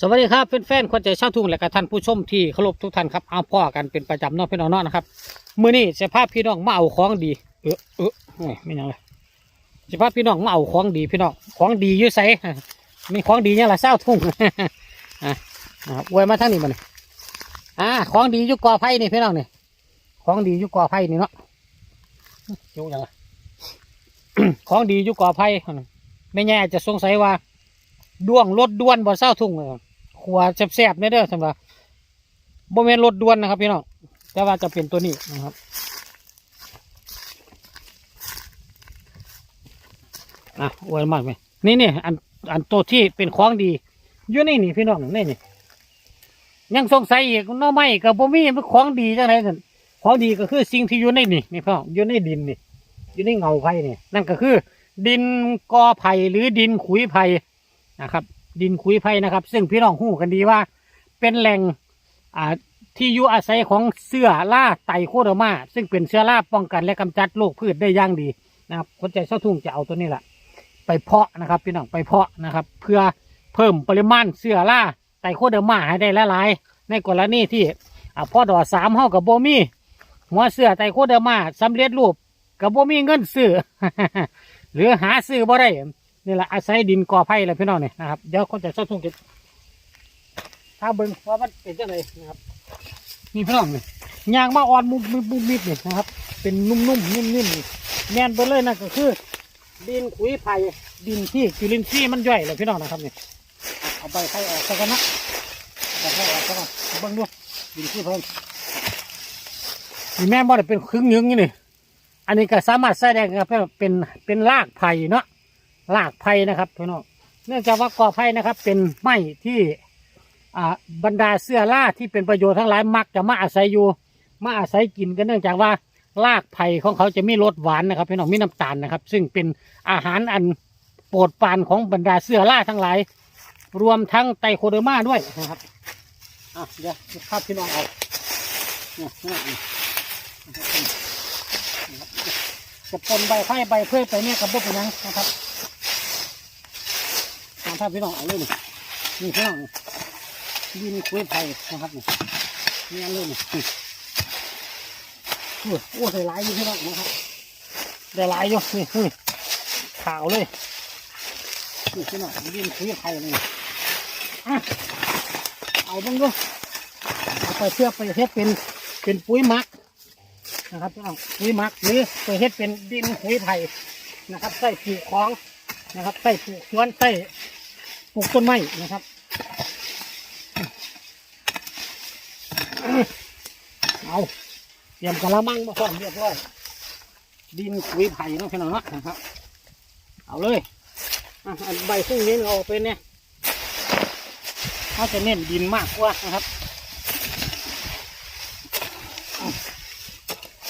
สวัสดีครับแฟนๆคนใจเช่าทุ่งและกับท่านผู้ชมที่เคารพทุกท่านครับเอาพ่อกันเป็นประจำเนอกพี่น้องเนาะนะครับมื้อนี้จะพาพพี่น้องมาเอาของดี เออเออโอ้ยไม่ยังเลยจะพาพพี่น้องมาเอาของดีพี่น้องของดีอยู่ไสมีของดีเนี่ยละเศร้าทุ่ง อะอะอวยมาทั้งนี้มันอ่าของดีอยู่กอไผ่นี่พี่น้องนี่ของดีอยู่กอไผ่นี่เนาะยุ่งยังไงของดีอยู่กอไผ่ไม่แน่จะสงสัยว่าด้วงรถด้วนบ่เศร้าทุ่งเลย ขัวแซ่บๆเนี่ยเด้อสำหรับโมเมนรถด่วนนะครับพี่น้องแต่ว่าจะเป็นตัวนี้นะครับอะอวยมากไหมนี่นี่อันอันตัวที่เป็นของดีอยู่นี่นี่พี่น้องนี่นี่ยังสงสัยอีกน้อไม้กับบ่มีมันของดีจังไรกันของดีก็คือสิ่งที่อยู่ในนี่นี่พี่น้องอยู่ในดินนี่อยู่ในเงาไผ่นี่นั่นก็คือ ดินกอไผ่หรือดินขุยไผ่นะครับ ดินคุยไผ่นะครับ ซึ่งพี่น้องหู้กันดีว่า เป็นแหล่งอ่าที่อยู่อาศัยของเสื้อล่าไตโคโดมา ซึ่งเป็นเสื้อล่าป้องกันและกำจัดโรคพืชได้อย่างดีนะครับคนใจเศร้าทุ่งจะเอาตัวนี้แหละไปเพาะนะครับพี่น้องไปเพาะนะครับ เพื่อเพิ่มปริมาณเสื้อล่าไตโคโดมาให้ได้ละลาย ในกรณีที่อ่าพ่อดอสามเฮากับโบมี่หัวเสื้อไตโคโดมาสำเร็จรูปกับโบมี่เงินซื้อหรือหาซื้อบ่ได้ นี่แหละอาศัยดินก่อไผ่เลยพี่น้องเนี่ยนะครับเดี๋ยวคนจะชอบทุ่งกินถ้าเบิ่งว่ามันเป็นยังไงนะครับนี่พี่น้องเนี่ยยางมาอ่อนมุมมุมมิดเนี่ยนะครับ เป็นนุ่มๆนิ่มๆนี่แน่นไปเลยนั่นก็คือ ดินขุยไผ่ดินที่จุลินทรีย์มันย่อยเลยพี่น้องนะครับเนี่ยเอาใบไผ่ออกซะกันนะเอาใบไผ่ออกซะกันเอาเบิ่งดูดินที่เพิ่มนี่แม่บ่ได้เป็นครึ่งยึงนี่นี่อันนี้ก็สามารถใส่ได้ครับเป็นเป็นรากไผ่เนาะ รากไผ่นะครับพี่น้องเนื่องจากว่ากอไผ่นะครับ เป็นไม้ที่บรรดาเสื้อล่าที่เป็นประโยชน์ทั้งหลายมักจะมาอาศัยอยู่ มาอาศัยกินกันเนื่องจากว่ารากไผ่ของเขาจะมีรสหวานนะครับพี่น้องมีน้ำตาลนะครับ ซึ่งเป็นอาหารอันโปรดปรานของบรรดาเสื้อล่าทั้งหลาย รวมทั้งไตโคเดอร์มาด้วยนะครับอะเดี๋ยวภาพพี่น้องเอาเนี่ยจะปนใบไผ่ใบเพื่อไปเนี่ยกับบุกไปนังนะครับ ตามภาพี่น้องเอาเลยนี่นี่พี่น้องนี่ดินคุยไผ่นะครับนี่นี่อันเลยนี่โอ้ยโอ้ยได้หลายอยู่พี่น้องนะครับได้ลายอยู่นี่นี่ขาวเลยนี่พี่น้องดินคุยไผ่เลยอะเอาบ้างดูเอาไปเพื่อไปเฮ็ดเป็นเป็นปุ๋ยมักนะครับพี่น้องปุ๋ยมักหรือไปเฮ็ดเป็นดินคุยไผ่นะครับใส่ปลูกของนะครับใส่ปลูกสวนใส่ ปลูกต้นไม้นะครับเอาเตรียมกระมังมาพร้อมเรียบร้อยดินขุยไผ่เนาะพี่น้องนาะนะครับ เอาเลยอะอันใบซึ่งเน้นเอาออกไปเนี่ยเขาจะเน้นดินมากกว่านะครับ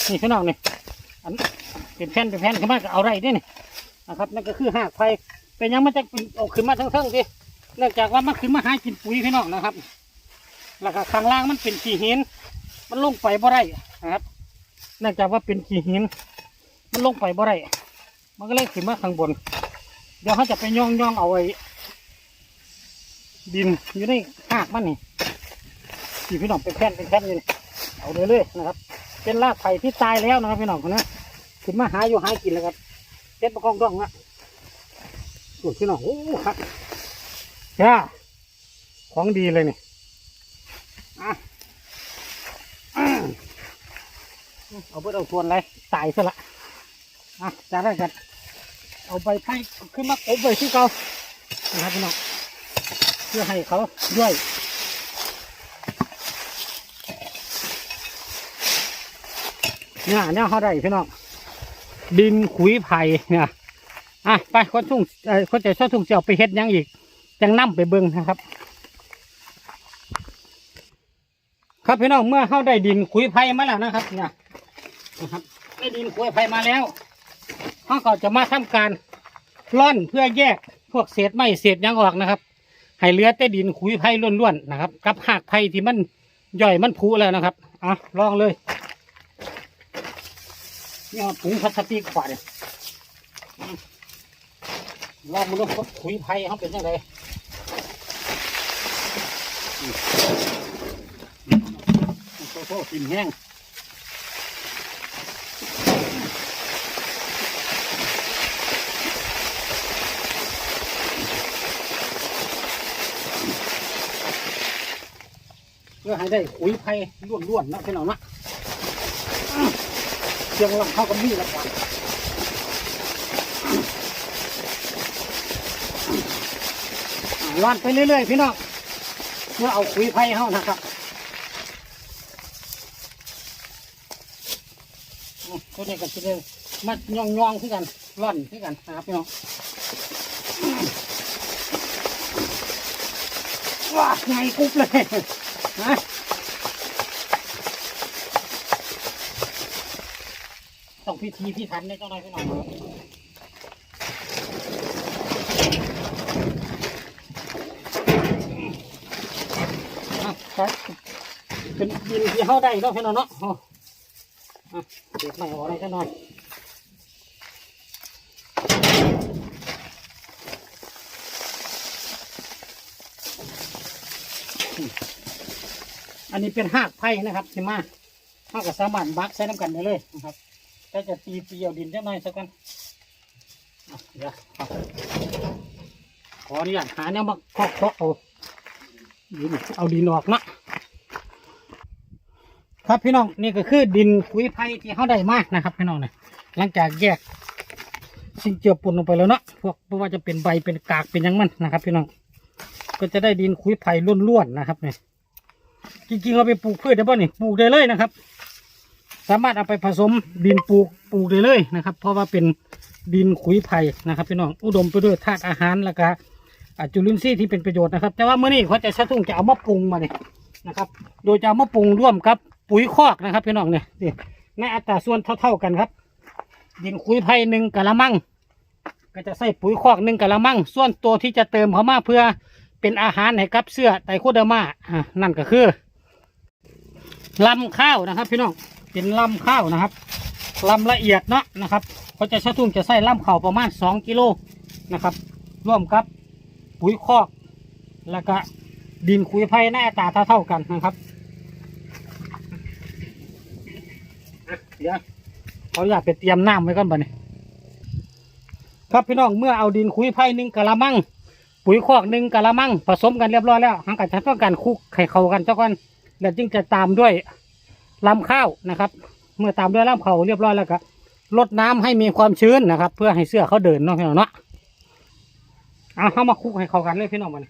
นี่พี่น้องนี่อันเป็นแผ่นเป็นแผ่นขึ้นมาก็เอาไรได้นี่นะครับนั่นก็คือหากไผ่ เป็นยังมันจะเป็นออกขึ้นมาทั้งเทิงสิเนื่องจากว่ามันขึ้นมาหากินปุ๋ยพี่น้องนะครับแล้วก็ข้างล่างมันเป็นขี้หิน มันลงไปบ่ได้นะครับ เนื่องจากว่าเป็นขี้หิน มันลงไปบ่ได้มันก็เลยขึ้นมาข้างบน เดี๋ยวเขาจะไปย่องย่องเอาไว้ดินอยู่ในหากมันนี่ที่พี่น้องเป็นแผ่นเป็นแผ่นอยู่นี่เอาเลยเลยๆนะครับ เป็นรากไผ่ที่ตายแล้วนะครับพี่น้องคนนี้ขึ้นมาหาอยู่หากินแล้วครับเจ็ดประกองต้องละ สวยพี่น้องโอ้ครับจ้าของดีเลยนี่อะอะเอาเบิดเอาทวนเลยตายซะละอะจะได้กันเอาใบไผ่ขึ้นมาอบไว้ที่เก่านะครับพี่น้องเพื่อให้เขาย่อยเนี่ยเนี่ยเขาได้พี่น้องดินขุยไผ่เนี่ย อะไปคนทุ่งคนใจชอบทุ่งเสียวไปเฮ็ดยังอีกจังนํไปเบิ่งนะครับ ครับพี่น้องเมื่อเข้าได้ดินขุยไผ่มาแล้วนะครับ เนี่ยนะครับได้ดินขุยไผ่มาแล้วเขาก็จะมาทำการร่อนเพื่อแยกพวกเศษไม้เศษยังออกนะครับให้เหลือแต่ดินขุยไผ่ล้วนๆนะครับ กับหากไผ่ที่มันย่อยมันผุแล้วนะครับอะลองเลยนี่เอาถุงพลาสติกขวาเนี่ย ลองมาดูว่าขุยไผ่เขาเป็นยังไงโอ้โหกินแห้งเพื่อให้ได้ขุยไผ่ล้วนๆนะพี่น้องนะเชียงลำเข้ากับมีแล้วกัน ร่อนไปเรื่อยๆพี่น้องเพื่อเอาขุยไผ่เข้านะครับอืมตัวนี้ก็จะได้มัดย่องย่องขึ้นกันร่อนขึ้นกันนะครับพี่น้องว้าไงกรุบเลยนะต้องพิธีพิถันในเจ้าหน่อยพี่น้อง ครับเป็นดินที่เข้าได้เนาะพี่น้องเนาะอ๋อเด็กใหม่ออกอะไรกันหน่อยอันนี้เป็นหากไผ่นะครับสิมาหากกับสามารถบักใช้น้ำกันได้เลยนะครับก็จะตีเปียวดินจักหน่อยสักกันเดี๋ยวขออนุญาตหาแนวมาเคาะเคาะเอา ดินเอาดินออกนะครับพี่น้องนี่ก็คือดินคุยไผ่ที่เขาได้มากนะครับพี่น้องเนี่ยหลังจากแยกสิ่งเจือปนลงไปแล้วเนาะพวกไม่ว่าจะเป็นใบเป็นกากเป็นยังมันนะครับ พี่น้องก็จะได้ดินคุยไผ่ล้วนๆนะครับเนี่ยจริงๆเราไปปลูกพืชได้ป่ะนี่ปลูกได้เลยนะครับ สามารถเอาไปผสมดินปลูกปลูกได้เลยนะครับ เพราะว่าเป็นดินขุยไผ่นะครับ พี่น้องอุดมไปด้วยธาตุอาหารแล้วก็ อ่าจุลินทรีย์ที่เป็นประโยชน์นะครับ แต่ว่าเมื่อนี้เขาจะชะทุ่งจะเอามาปรุงมาเนี่ยนะครับ โดยจะเอามาปรุงร่วมกับปุ๋ยคอกนะครับพี่น้องเนี่ยนี่ในอัตราส่วนเท่า ๆกันครับ ดินคุยไผ่หนึ่งกะละมัง ก็จะใส่ปุ๋ยคอกหนึ่งกะละมัง ส่วนตัวที่จะเติมเข้ามาเพื่อเป็นอาหารให้กับเสื้อไตโคเดอร์มาอ่านั่นก็คือลำข้าวนะครับ พี่น้องเป็นลำข้าวนะครับลำละเอียดเนาะนะครับเขาจะชะทุ่งจะใส่ลำข้าวประมาณสองกิโลนะครับ ร่วมกับ ปุ๋ยคอก แล้วก็ดินคุยไผ่ในอัตราเท่าๆกันนะครับเดี๋ยวเขาอยากไปเตรียมน้ำไว้ก่อนบ่เนี่ยครับพี่น้องเมื่อเอาดินคุยไผ่หนึ่งกะละมังปุ๋ยคอกหนึ่งกะละมังผสมกันเรียบร้อยแล้วหางกัจะต้องการคุกไข่เขากันเจ้ากันแล้วจึงจะตามด้วยลำข้าวนะครับ เมื่อตามด้วยลำข้าวเรียบร้อยแล้วก็ลดน้ำให้มีความชื้นนะครับ เพื่อให้เสื้อเขาเดินเนาะพี่น้องเนาะ เอาเข้ามาคุกให้เข้ากันเลยพี่น้องมัน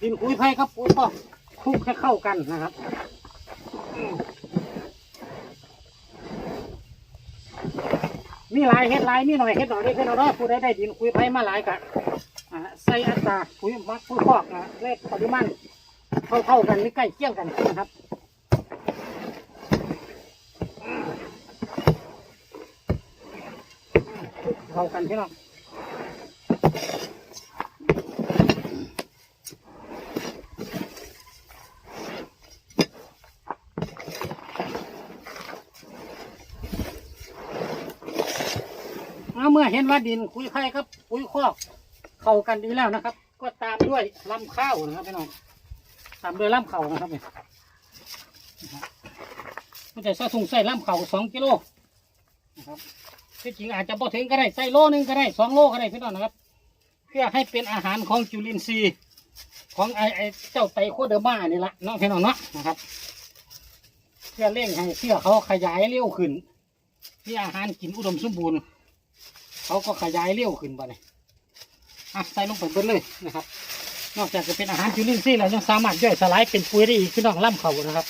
ดินคุยไผ่ครับปุ๋ยคอกคลุกให้เข้ากันนะครับมีหลายเฮ็ดหลายมีหน่อยเฮ็ดหน่อยได้เพื่อนเราเนาะผู้ใดได้ดินคุยไผมาหลายกะใส่อัตราปุ๋ยมักปุ๋ยคอกอะเลขปริมาณเท่าเท่าๆกันหรือใกล้เคียงกันนะครับ เท่ากันพี่น้องเอาเมื่อเห็นว่าดินคุยไผ่ครับปุ๋ยคอกเข้ากันดีแล้วนะครับ ก็ตามด้วยลำข้าวนะครับพี่น้องตามด้วยลำข้านะครับเนี่ยมันจะใส่ถุงใส่ลำข้าสองกิโลนะครับ ที่จริงอาจจะพอถึงก็ได้ใส่โลนึงก็ได้สองโลก็ได้พี่น้องนะครับ เพื่อให้เป็นอาหารของจุลินทรีย์ของไอไอเจ้าไตโคเดอร์มานี่ละน้องพี่น้องเนาะนะครับ เพื่อเร่งให้เสื้อเขาขยายเร็วขึ้นที่อาหารกินอุดมสมบูรณ์ เขาก็ขยายเร็วขึ้นไปเลยอะใส่ลงไปเบิดเลยนะครับ นอกจากจะเป็นอาหารจุลินทรีย์แล้วยังสามารถย่อยสลายเป็นปุ๋ยได้อีกพี่น้องล่ำเขานะครับ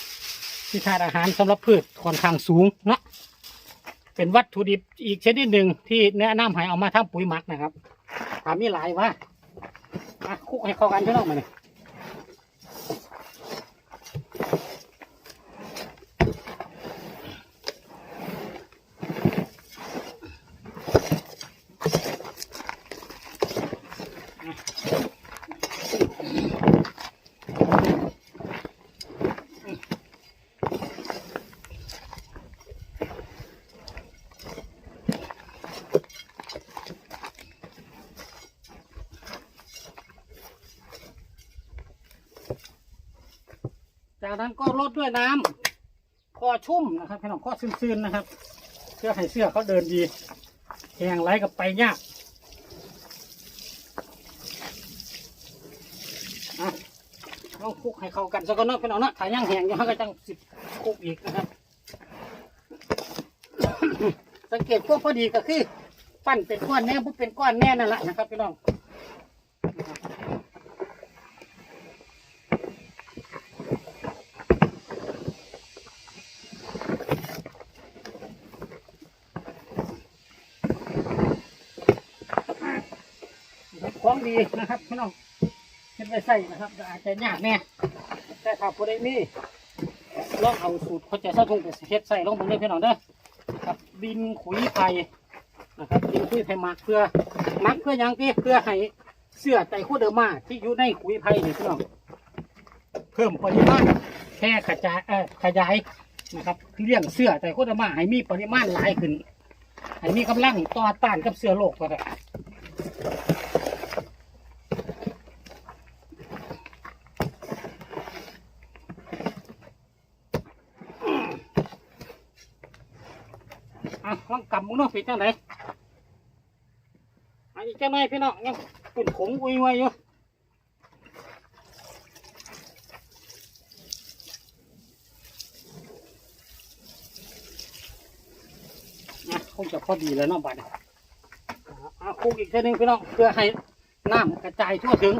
ที่ธาตุอาหารสำหรับพืชค่อนข้างสูงเนาะ เป็นวัตถุดิบอีกชนิดหนึ่งที่แนะนำให้เอามาทำปุ๋ยหมักนะครับถามมีหลายว่าคุกให้เข้ากันพี่น้องมาเลย จากนั้นก็ลดด้วยน้ำพอชุ่มนะครับพี่น้องพอซึนๆนะครับ เพื่อให้เสื้อเขาเดินดีแห้งไหลกับไปยากอะลองคลุกให้เข้ากันสักก่อนเนาะพี่น้องเนาะถ้ายังแห้งอยู่ก็จังสิบคลุกอีกนะครับ สังเกตพวกพอดีก็คือ ปั้นเป็นก้อนแน่พวกเป็นก้อนแน่นั่นแหละนะครับพี่น้อง ดีนะครับพี่น้องเห็นไปใส่นะครับอาจจะยากแน่แต่ถ้าผู้ใดมีลองเอาสูตรเขาจะสะทุ่งไปเฮ็ดใส่ลองผมเลยพี่น้องเด้อครับดินขุยไผ่นะครับดินขุยไผ่มักเพื่อมักเพื่อยังพี่เพื่อให้เสื้อไตรโคเดอร์มาที่อยู่ในขุยไผ่นี่พี่น้องเพิ่มปริมาณแค่ขจายเอ่อขยายนะครับเลี้ยงเสื้อไตรโคเดอร์มาให้มีปริมาณหลายขึ้นให้มีกำลังต่อต้านกับเสื้อโรคก็ได้อะลองกำ มึงเนาะปิดจังไหนอันนี้จังไหนพี่น้องยังปุ่นขงอุยไว้อยู่นะคงจะพอดีแล้วเนาะบัดนี้อะคลุกอีกทีหนึงพี่น้องเพื่อให้น้ำกระจายทั่วถึง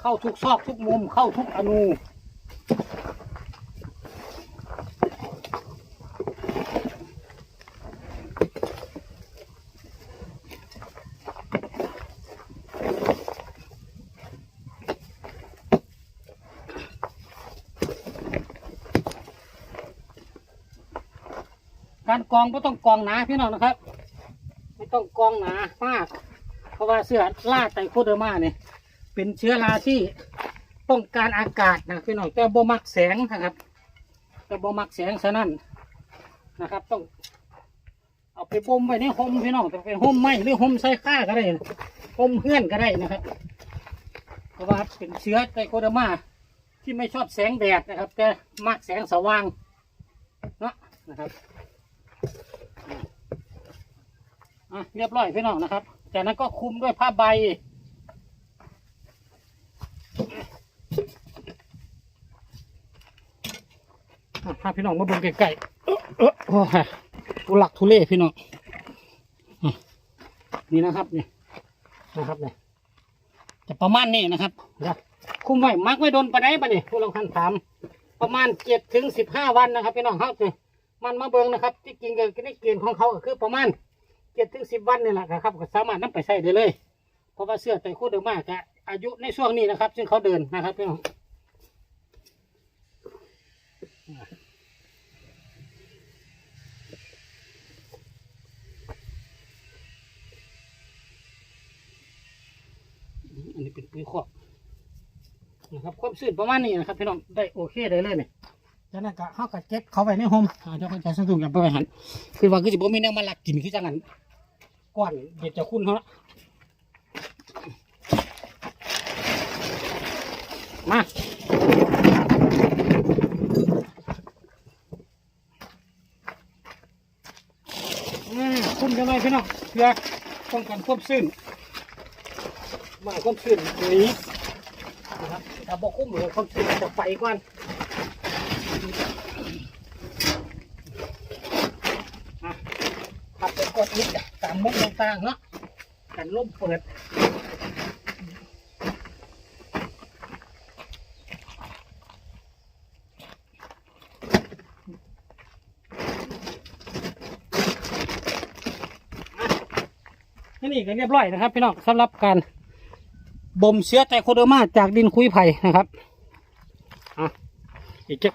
เข้าทุกซอกทุกมุมเข้าทุกอนู การกองไม่ต้องกองหนาพี่น้องนะครับ ไม่ต้องกองหนามาก เพราะว่าเสื้อล่าไตโคเดอร์มาเนี่ยเป็นเชื้อราที่ต้องการอากาศนะพี่น้องแต่บ่มักแสงนะครับ แต่บ่มักแสงฉะนั้นนะครับ ต้องเอาไปบ่มไว้ในห่มพี่น้องจะเป็นห่มไม้หรือห่มใส่ข้าก็ได้ห่มเพื่อนก็ได้นะครับ เพราะว่าเป็นเชื้อไตโคเดอร์มาที่ไม่ชอบแสงแดดนะครับ แต่มักแสงสว่างเนาะนะครับ อะเรียบร้อยพี่น้องนะครับ จากนั้นก็คลุมด้วยผ้าใบอะพาพี่น้องมาเบิ่งใกล้ๆเอ้อเออโอ้ยทุลักทุเลพี่น้องอะนี่นะครับนี่นะครับนี่จะประมาณนี้นะครับเดี๋ยวคุมไว้มักไว้โดนปะไดปะนี่พวกเราคันถาม ประมาณเจ็ดถึงสิบห้าวันนะครับพี่น้องครับนี่ มันมาเบิ่งนะครับ ที่จริงก็ในเกณฑ์ของเขาก็คือประมาณเจ็ดถึงสิบวันนี่แหละครับก็สามารถนำไปใช้ได้เลย เพราะว่าเสื้อไตรคู่เดิมมากะอายุในช่วงนี้นะครับ ซึ่งเขาเดินนะครับพี่น้องอันนี้เป็นปุ๋ยคอกนะครับความชื้นประมาณนี้นะครับพี่น้องได้โอเคได้เลยเนี่ย จากนั้นก็เขาก็เก็บเขาไว้ในโฮมอ่าเดี๋ยวเขาจะสะดุ้งกันไปไว้หันคือว่าคือจะบ่มีแนวมาลักกินคือจังนั้นก้อนเด็ดจะคุ้นเขาละมาคุ้นกันไหมพี่น้องเพื่อป้องกันควบซึ้นมาควบซึ้นนี้นะครับถ้าบอกคุ้มเลยควบซึ้นจะไปก่อนอะขับไป กดนิดตามมุกต่างๆเนาะกันล่มเปิดนี่ก็เรียบร้อยนะครับพี่น้องสำหรับการบ่มเชื้อไตโคเดอร์มาจากดินคุยไผ่นะครับอะอีกจะ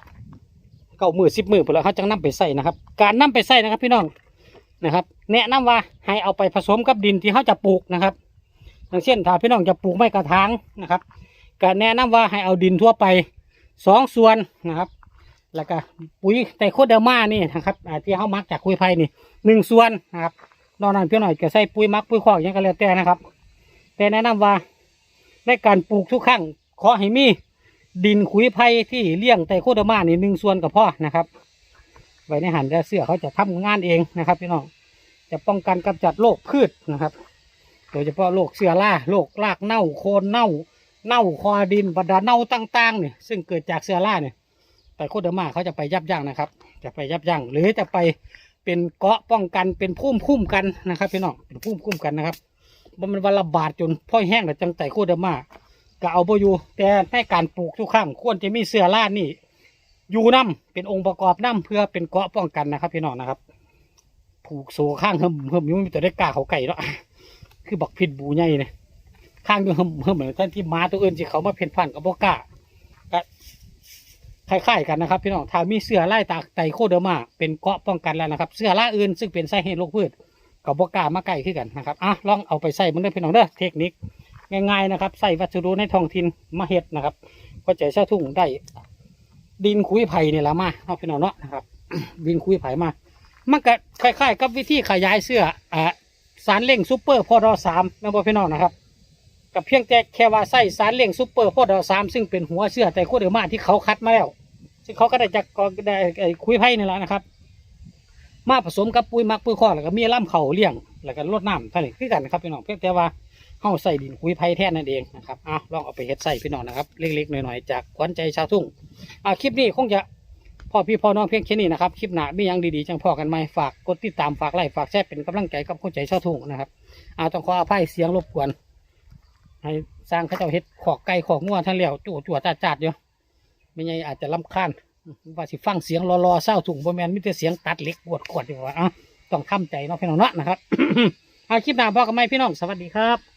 เก้ามือสิบมือไปแล้วเขาจังนำไปใส่นะครับ การนำไปใส่นะครับ พี่น้อง นะครับ แนะนำว่าให้เอาไปผสมกับดินที่เขาจะปลูกนะครับอย่างเช่นถ้าพี่น้องจะปลูกไม้กระถางนะครับก็แนะนำว่าให้เอาดินทั่วไปสองส่วนนะครับ แล้วก็ปุ๋ยไตโคเดอร์มานี่นะครับที่เขามักจากคุยไผ่นี่หนึ่งส่วนนะครับนอกนั้นพี่หน่อยก็ใส่ปุ๋ยหมักปุ๋ยคอกหยังก็แล้วแต่นะครับ แต่แนะนำว่าในการปลูกทุกครั้งขอให้มีดินขุยไผ่ที่เลี้ยงไตโคเดอร์มานี่หนึ่งส่วนกับพ่อนะครับ ไว้ในหันแต่เสื้อเขาจะทำงานเองนะครับพี่น้องจะป้องกันกำจัดโรคพืชนะครับ โดยเฉพาะโรคเชื้อราโรครากเน่าโคนเน่า เน่าคอดินบรรดาเน่าต่างๆเนี่ยซึ่งเกิดจากเชื้อราเนี่ยไตโคเดอร์มาเขาจะไปยับยั้งนะครับ จะไปยับยั้งหรือจะไปเป็นเกาะป้องกันเป็นพุ่มคุ้มกันนะครับพี่น้องเป็นพุ่มคุ้มกันนะครับมันวันระบาดจนพ่อยแห้งแล้วจังไตโคเดอร์มาก็เอาไปอยู่แต่ในการปลูกทุกครั้งควรจะมีเสื้อรานี่ อยู่น้ำเป็นองค์ประกอบน้ำเพื่อเป็นเกราะป้องกันนะครับ พี่น้องนะครับ ผูกโซ่ข้างเฮิมเฮิมอยุ่งแต่ได้กล้าเขาไก่เนาะคือบักผิดบูใหญ่เนี่ยข้างอยู่เฮิมเฮิมเหมือนท่านที่ม้าตัวอื่นที่เขามาเพ่นผ่านกับบอกล้าก็คล้ายๆกันนะครับ พี่น้องถ้ามีเสื้อไล่ตาไตโคเดอร์มาเป็นเกราะป้องกันแล้วนะครับ เสื้อล่าอื่นซึ่งเป็นไสาเหตุโรคพืชกับบอกล้ามาใกล้ขึ้นกันนะครับอะลองเอาไปใส่มันได้พี่น้องเด้อเทคนิคง่ายๆนะครับใส่วัสดุในท้องถิ่นมาเฮ็ดนะครับก็จะเช่าทุ่งได้ ดินคุยไผ่เนี่ยละมาเอาพี่น้องเนาะนะครับ ดินคุยไผ่มา มันก็คล้ายๆ กับวิธีขยายเสื้ออ่าสารเล่งซูเปอร์พอดอสามนะพ่อพี่น้องนะครับกับเพียงแต่แค่ว่าใส่สารเล่งซูเปอร์พอดอสามซึ่งเป็นหัวเสื้อแต่โคตรเดอร์มาที่เขาคัดมาแล้ว ซึ่งเขาก็ได้จากกองได้ไอ้คุยไผ่นี่แหละนะครับ มาผสมกับปุ๋ยมักปุ๋ยข้อแล้วก็มีล่ำเข่าเลี้ยงแล้วก็รดน้ำท่านี้คือกันนะครับพี่น้องเพียงแต่ว่า เฮาใส่ดินคุยไผ่แท่นนั่นเองนะครับอะลองเอาไปเฮ็ดใส่พี่น้องนะครับเล็กๆหน่อยๆจากขวัญใจชาวทุ่งอ่าคลิปนี้คงจะพ่อพี่พ่อน้องเพียงแค่นี้นะครับคลิปหน้ามียังดีๆจังพอกันไหมฝากกดติดตามฝากไลค์ฝากแชร์เป็นกำลังใจกับคนใจชาวทุ่งนะครับอ่าต้องขออภัยเสียงรบกวนให้สร้างข้าเจ้าเฮ็ดขอกไก่ขอกงัวท่านแล้วจู่จั่วจ้าจัดอยู่ไม่ไงอาจจะลำคาญว่าสิฟังเสียงรอๆเศร้าถุงบแมนมีแต่เสียงตัดเล็กกวดกวดอยู่ว่าอะต้องทำใจเนาะพี่น้องเนาะนะครับอาคลิปหน้าพ่อกันไหมพี่น้องสวัสดีครับ